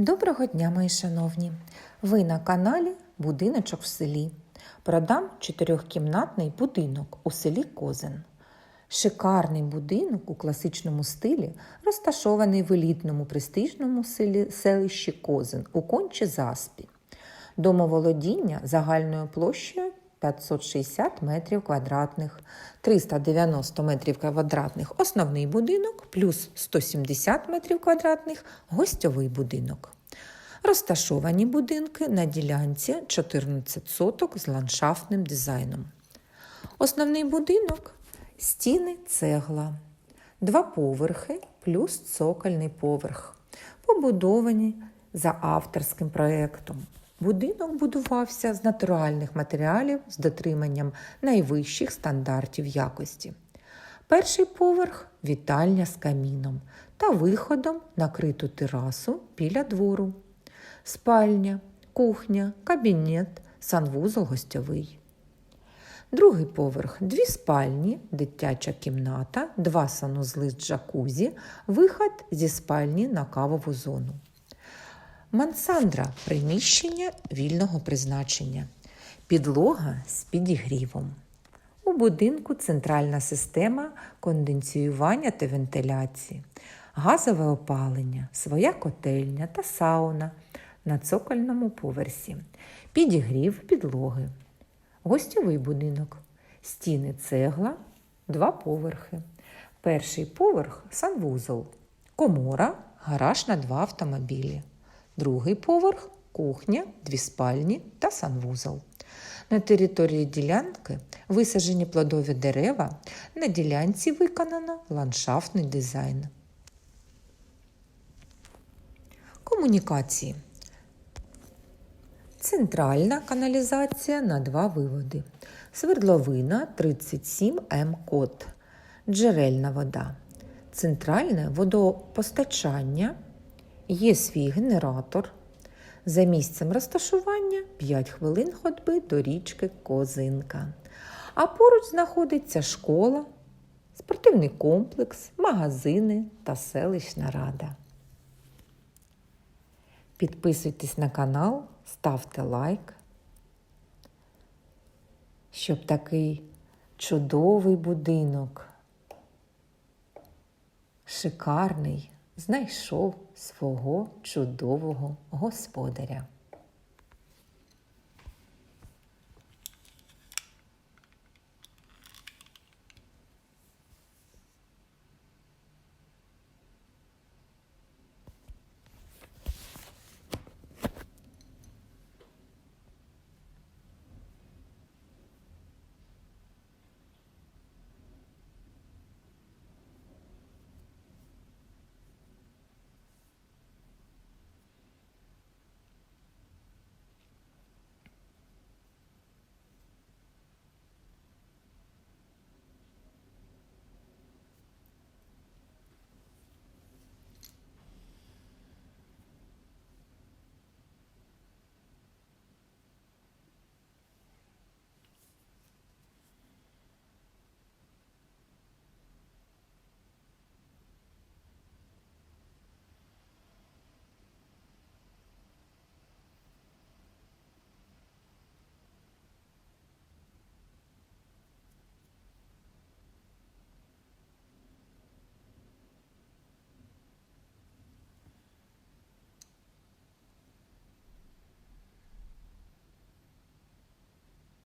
Доброго дня, мої шановні! Ви на каналі Будиночок в селі. Продам чотирьохкімнатний будинок у селі Козин. Шикарний будинок у класичному стилі, розташований в елітному престижному селі, селищі Козин у кончі Заспі. Домоволодіння загальною площею 560 метрів квадратних, 390 метрів квадратних основний будинок, плюс 170 метрів квадратних гостьовий будинок. Розташовані будинки на ділянці 14 соток з ландшафтним дизайном. Основний будинок стіни цегла, два поверхи плюс цокольний поверх, побудовані за авторським проєктом. Будинок будувався з натуральних матеріалів з дотриманням найвищих стандартів якості. Перший поверх вітальня з каміном та виходом на криту терасу біля двору, спальня, кухня, кабінет, санвузол гостьовий. Другий поверх дві спальні, дитяча кімната, два санузли з джакузі, виход зі спальні на кавову зону. Мансандра приміщення вільного призначення. Підлога з підігрівом. У будинку центральна система конденсіювання та вентиляції, газове опалення, своя котельня та сауна на цокольному поверсі, підігрів підлоги. Гостьовий будинок. Стіни цегла, два поверхи. Перший поверх санвузол, комора, гараж на два автомобілі. Другий поверх кухня, дві спальні та санвузол. На території ділянки висаджені плодові дерева. На ділянці виконано ландшафтний дизайн. Комунікації. Центральна каналізація на два виводи. Свердловина 37 М код. Джерельна вода. Центральне водопостачання. Є свій генератор. За місцем розташування 5 хвилин ходьби до річки Козинка. А поруч знаходиться школа, спортивний комплекс, магазини та селищна рада. Підписуйтесь на канал, ставте лайк, щоб такий чудовий будинок, шикарний, знайшов свого чудового господаря.